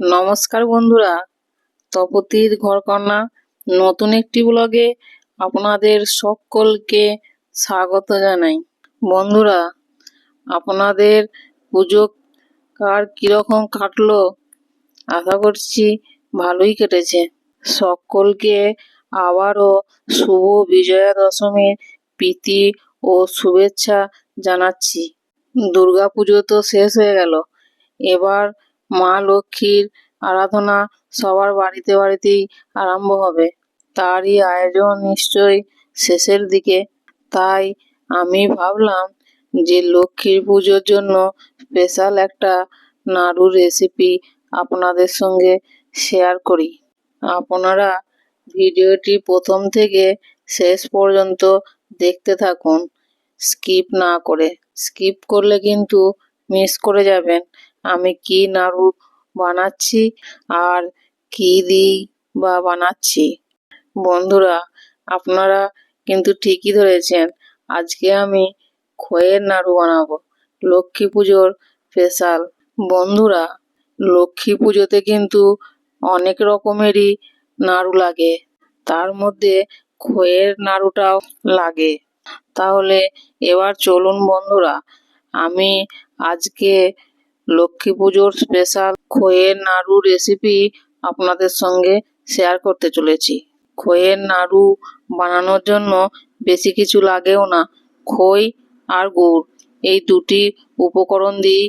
নমস্কার বন্ধুরা, তপতির ঘরকন্যা নতুন একটি ব্লগে আপনাদের সকলকে স্বাগত জানাই। বন্ধুরা, আপনাদের পুজো কার কীরকম কাটলো আশা করছি ভালোই কেটেছে। সকলকে আবারও শুভ বিজয়া দশমীর প্রীতি ও শুভেচ্ছা জানাচ্ছি। দুর্গা পুজো তো শেষ হয়ে গেল। এবার মা লক্ষ্মীর আরাধনা সবার বাড়িতে বাড়িতেই আরম্ভ হবে। তারই আয়োজন নিশ্চয়ই শেষের দিকে। তাই আমি ভাবলাম যে লক্ষ্মীর পুজোর জন্য স্পেশাল একটা নাড়ুর রেসিপি আপনাদের সঙ্গে শেয়ার করি। আপনারা ভিডিওটি প্রথম থেকে শেষ পর্যন্ত দেখতে থাকুন। স্কিপ না করে। স্কিপ করলে কিন্তু মিস করে যাবেন। আমি কি নাড়ু বানাচ্ছি? আর কি দিই বা বানাচ্ছি? বন্ধুরা, আপনারা কিন্তু ঠিকই ধরেছেন। আজকে আমি খয়ের নাড়ু বানাবো। লক্ষ্মী পুজোর স্পেশাল বন্ধুরা, লক্ষ্মী পুজোতে কিন্তু অনেক রকমেরই নাড়ু লাগে। তার মধ্যে খয়ের নাড়ুটাও লাগে। তাহলে এবার চলুন বন্ধুরা, আমি আজকে লক্ষ্মী পুজোর স্পেশাল খইয়ের নাড়ু রেসিপি আপনাদের সঙ্গে শেয়ার করতে চলেছি। খইয়ের নাড়ু বানানোর জন্য বেশি কিছু লাগেও না। খই আর গুড়, এই দুটি উপকরণ দিয়েই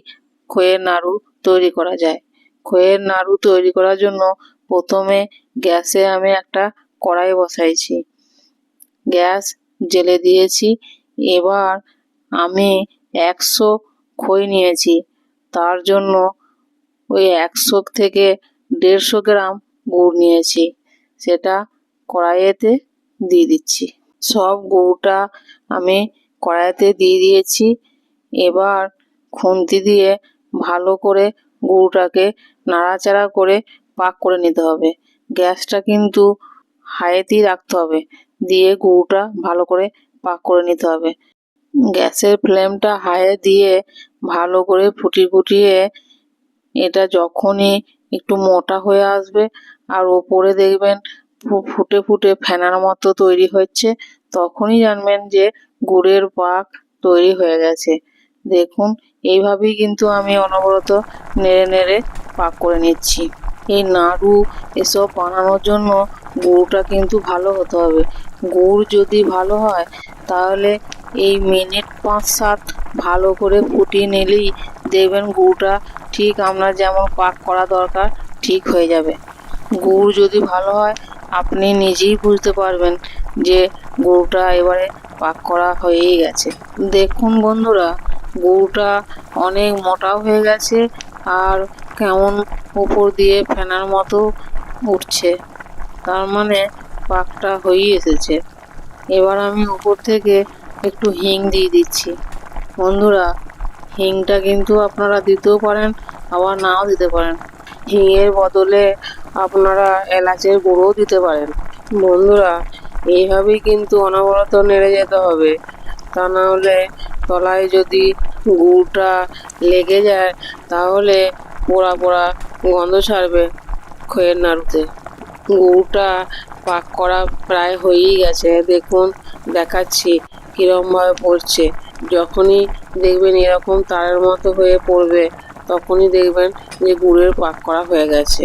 খইয়ের নাড়ু তৈরি করা যায়। খইয়ের নাড়ু তৈরি করার জন্য প্রথমে গ্যাসে আমি একটা কড়াই বসাইছি। গ্যাস জেলে দিয়েছি। এবার আমি একশো খই নিয়েছি। তার জন্য ওই একশো থেকে দেড়শো গ্রাম গুড় নিয়েছি। সেটা কড়াইয়েতে দিয়ে দিচ্ছি। সব গুড়টা আমি কড়াইতে দিয়ে দিয়েছি। এবার খুন্তি দিয়ে ভালো করে গুড়টাকে নাড়াচাড়া করে পাক করে নিতে হবে। গ্যাসটা কিন্তু হাইতেই রাখতে হবে। দিয়ে গুড়টা ভালো করে পাক করে নিতে হবে। গ্যাসের ফ্লেমটা হাইয়ে দিয়ে ভালো করে ফুটিয়ে ফুটিয়ে এটা যখনই একটু মোটা হয়ে আসবে আর ওপরে দেখবেন ফুটে ফুটে ফেনার মতো তৈরি হচ্ছে, তখনই জানবেন যে গুড়ের পাক তৈরি হয়ে গেছে। দেখুন, এইভাবেই কিন্তু আমি অনবরত নেড়ে নেড়ে পাক করে নিচ্ছি। এই নাড়ু এসব বানানোর জন্য গুড়টা কিন্তু ভালো হতে হবে। গুড় যদি ভালো হয়, তাহলে এই মিনিট পাঁচ সাত ভালো করে ফুটিয়ে নিলেই দেখবেন গুড়টা ঠিক আপনার যেমন পাক করা দরকার, ঠিক হয়ে যাবে। গুড় যদি ভালো হয়, আপনি নিজেই বুঝতে পারবেন যে গুড়টা এবারে পাক করা হয়েই গেছে। দেখুন বন্ধুরা গুড়টা অনেক মোটাও হয়ে গেছে আর কেমন উপর দিয়ে ফেনার মতো উঠছে। তার মানে পাকটা হয়েই এসেছে। এবার আমি উপর থেকে একটু হিং দিয়ে দিচ্ছি। বন্ধুরা, হিংটা কিন্তু আপনারা দিতেও পারেন, আবার নাও দিতে পারেন। হিংয়ের বদলে আপনারা এলাচের গুঁড়োও দিতে পারেন। বন্ধুরা, এইভাবেই কিন্তু অনবরত নেড়ে যেতে হবে। তা না হলে তলায় যদি গুড়টা লেগে যায়, তাহলে পোড়া পোড়া গন্ধ ছাড়বে খয়ের নাড়ুতে। গুড়টা পাক করা প্রায় হয়েই গেছে। দেখুন, দেখাচ্ছি কীরমভাবে পড়ছে। যখনই দেখবেন এরকম তারের মতো হয়ে পড়বে, তখনই দেখবেন যে গুড়ের পাক করা হয়ে গেছে।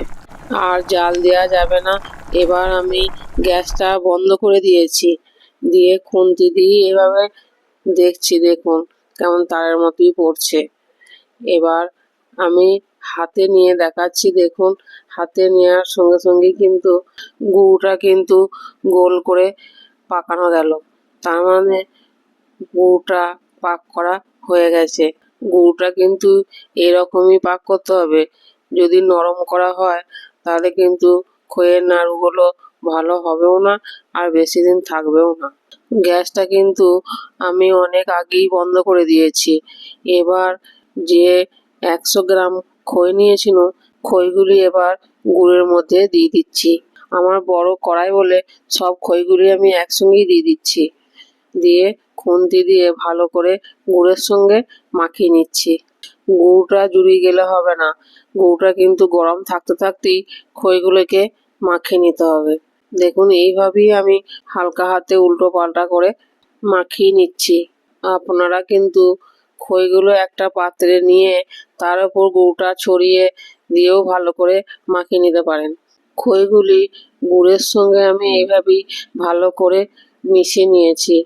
আর জাল দেওয়া যাবে না। এবার আমি গ্যাসটা বন্ধ করে দিয়েছি। দিয়ে খুন্তি দিয়ে এভাবে দেখছি, দেখুন। কেমন তারের মতোই পড়ছে। এবার আমি হাতে নিয়ে দেখাচ্ছি, দেখুন, হাতে নেওয়ার সঙ্গে সঙ্গে কিন্তু গুড়টা কিন্তু গোল করে পাকানো গেল। তার মানে গুড়টা পাক করা হয়ে গেছে। গুড়টা কিন্তু এরকমই পাক করতে হবে। যদি নরম করা হয়, তাহলে কিন্তু খইয়ের নাড়ুগুলো ভালো হবেও না আর বেশি দিন থাকবেও না। গ্যাসটা কিন্তু আমি অনেক আগেই বন্ধ করে দিয়েছি। এবার যে একশো গ্রাম খই নিয়েছিল, খইগুলি এবার গুড়ের মধ্যে দিয়ে দিচ্ছি। আমার বড় কড়াই বলে সব খইগুলি আমি একসঙ্গেই দিয়ে দিচ্ছি। দিয়ে খুন্তি দিয়ে ভালো করে গুড়ের সঙ্গে মাখিয়ে নিচ্ছি। গুড়টা জুড়িয়ে গেলে হবে না। গুড়টা কিন্তু গরম থাকতে থাকতেই খইগুলোকে মাখিয়ে নিতে হবে। দেখুন, এইভাবেই আমি হালকা হাতে উল্টো পাল্টা করে মাখিয়ে নিচ্ছি। আপনারা কিন্তু খইগুলো একটা পাত্রে নিয়ে তার উপর গুঁড়োটা ছড়িয়ে দিয়েও ভালো করে মাখিয়ে নিতে পারেন। খইগুলি গুড়ের সঙ্গে আমি এইভাবেই ভালো করে মিশিয়ে নিয়েছি।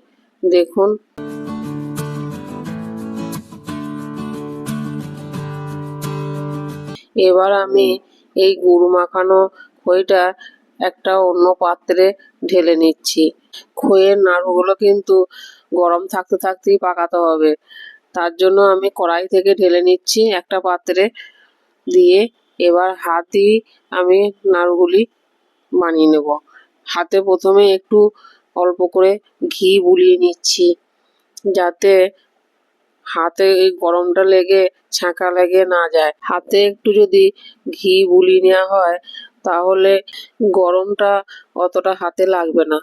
দেখুন। এবার আমি এই গুড় মাখানো খইটা একটা অন্য পাত্রে ঢেলে নিচ্ছি। খইয়ের নাড়ুগুলো কিন্তু গরম থাকতে থাকতেই পাকাতে হবে। তার জন্য আমি কড়াই থেকে ঢেলে নিচ্ছি একটা পাত্রে দিয়ে এবার হাত দিয়ে আমি নাড়ুগুলি বানিয়ে নেব। হাতে প্রথমে একটু অল্প করে ঘি বুলিয়ে নিচ্ছি যাতে হাতে এই গরমটা লেগে, ছাঁকা লেগে না যায়। হাতে একটু যদি ঘি বুলিয়ে নেওয়া হয় তাহলে গরমটা অতটা হাতে লাগবে না।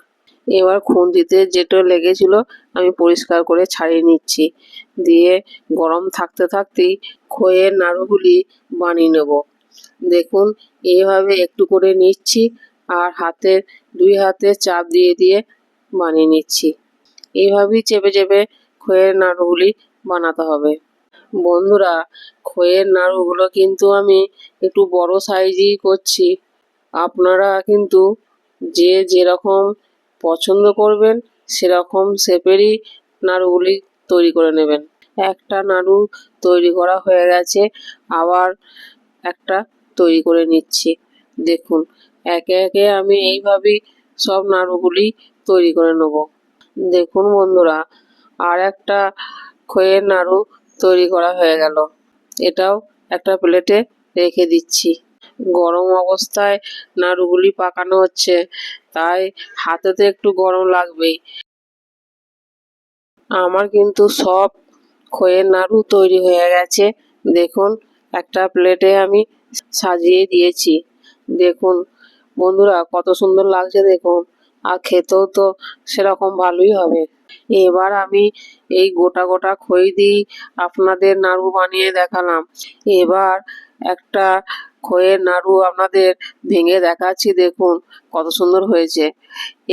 এবার খুন্তিতে যেটা লেগেছিল আমি পরিষ্কার করে ছাড়িয়ে নিচ্ছি। দিয়ে গরম থাকতে থাকতেই খইয়ের নাড়ুগুলি বানিয়ে নেব। দেখুন এইভাবে একটু করে নিচ্ছি আর হাতে, দুই হাতে চাপ দিয়ে দিয়ে বানিয়ে নিচ্ছি। এইভাবেই চেপে চেপে খইয়ের নাড়ুগুলি বানাতে হবে। বন্ধুরা খইয়ের নাড়ুগুলো কিন্তু আমি একটু বড় সাইজই করছি। আপনারা কিন্তু যে যেরকম পছন্দ করবেন, সেরকম শেপেরই নাড়ুগুলি তৈরি করে নেবেন। একটা নাড়ু তৈরি করা হয়ে গেছে, আবার একটা তৈরি করে নিচ্ছি। দেখুন, একে একে আমি এইভাবেই সব নাড়ুগুলি তৈরি করে নেব। দেখুন বন্ধুরা, আর একটা খইয়ের নাড়ু তৈরি করা হয়ে গেল। এটাও একটা প্লেটে রেখে দিচ্ছি। গরম অবস্থায় নাড়ুগুলি পাকানো হচ্ছে। তাই হাতেতে একটু গরম লাগবেই। আমার কিন্তু সব খইয়ের নাড়ু তৈরি হয়ে গেছে। দেখুন, একটা প্লেটে আমি সাজিয়ে দিয়েছি। দেখুন, বন্ধুরা, কত সুন্দর লাগছে দেখুন। আর খেতেও তো সেরকম ভালোই হবে। এবার আমি এই গোটা গোটা খই দিয়েই আপনাদের নাড়ু বানিয়ে দেখালাম। এবার একটা খইয়ের নাড়ু আপনাদের ভেঙে দেখাচ্ছি, দেখুন কত সুন্দর হয়েছে।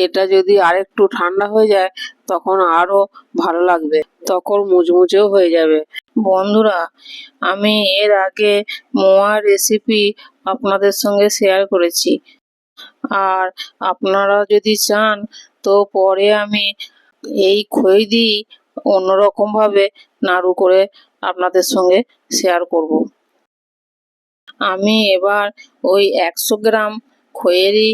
এটা যদি আরেকটু ঠান্ডা হয়ে যায়, তখন আরও ভালো লাগবে। তখন মুচমুচেও হয়ে যাবে। বন্ধুরা, আমি এর আগে মোয়ার রেসিপি আপনাদের সঙ্গে শেয়ার করেছি। আর আপনারা যদি চান, তো পরে আমি এই খই দিই অন্যরকমভাবে নাড়ু করে আপনাদের সঙ্গে শেয়ার করব। আমি এবার ওই একশো গ্রাম খইয়েরই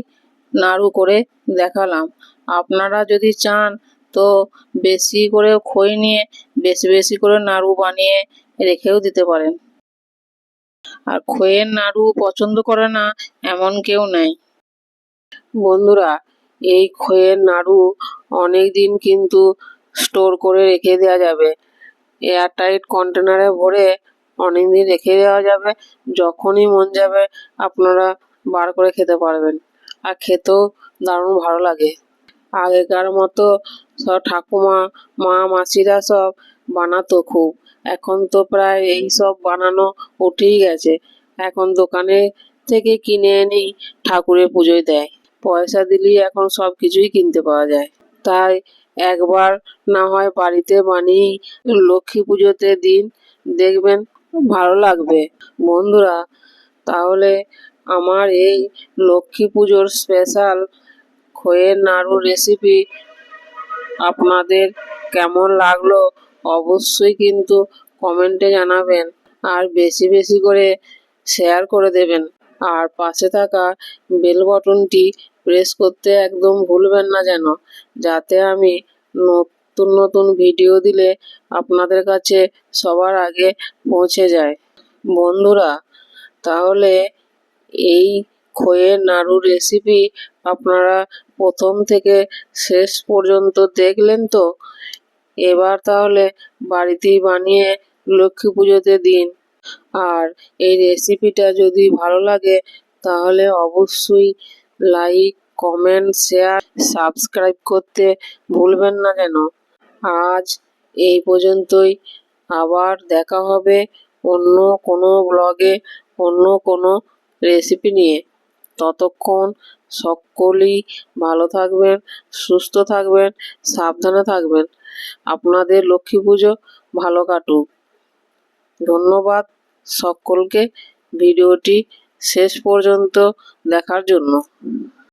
নাড়ু করে দেখালাম। আপনারা যদি চান তো বেশি করে খই নিয়ে বেশি বেশি করে নাড়ু বানিয়ে রেখেও দিতে পারেন। আর খইয়ের নাড়ু পছন্দ করে না এমন কেউ নেই। বন্ধুরা, এই খইয়ের নাড়ু অনেক দিন কিন্তু স্টোর করে রেখে দেওয়া যাবে। এয়ারটাইট কন্টেনারে ভরে অনেক দিন রেখে দেওয়া যাবে, যখনই মন যাবে আপনারা বার করে খেতে পারবেন। আর খেতেও দারুণ ভালো লাগে। আগেকার মতো সব ঠাকুমা, মা, মাসিরা সব বানাতো খুব। এখন তো প্রায় এই সব বানানো উঠেই গেছে। এখন দোকানে থেকে কিনে এনেই ঠাকুরের পুজোয় দেয়। পয়সা দিলেই এখন সব কিছুই কিনতে পাওয়া যায়। তাই একবার না হয় বাড়িতে বানিয়েই লক্ষ্মী পুজোতে দিন দেখবেন ভালো লাগবে। বন্ধুরা, তাহলে আমার এই লক্ষ্মী পুজোর স্পেশাল খইয়ের নাড়ু রেসিপি আপনাদের কেমন লাগল অবশ্যই কিন্তু কমেন্টে জানাবেন আর বেশি বেশি করে শেয়ার করে দেবেন। আর পাশে থাকা বেল বটনটি প্রেস করতে একদম ভুলবেন না যেন, যাতে আমি নতুন নতুন ভিডিও দিলে আপনাদের কাছে সবার আগে পৌঁছে যায়। বন্ধুরা, তাহলে এই খইয়ের নাড়ু রেসিপি আপনারা প্রথম থেকে শেষ পর্যন্ত দেখলেন তো? এবার তাহলে বাড়িতেই বানিয়ে লক্ষ্মী পুজোতে দিন। আর এই রেসিপিটা যদি ভালো লাগে, তাহলে অবশ্যই লাইক কমেন্ট শেয়ার সাবস্ক্রাইব করতে ভুলবেন না যেন। আজ এই পর্যন্তই। আবার দেখা হবে অন্য কোনো ব্লগে, অন্য কোনো রেসিপি নিয়ে। ততক্ষণ সকলেই ভালো থাকবেন, সুস্থ থাকবেন, সাবধানে থাকবেন। আপনাদের লক্ষ্মী পুজো ভালো কাটুক। ধন্যবাদ সকলকে ভিডিওটি শেষ পর্যন্ত দেখার জন্য।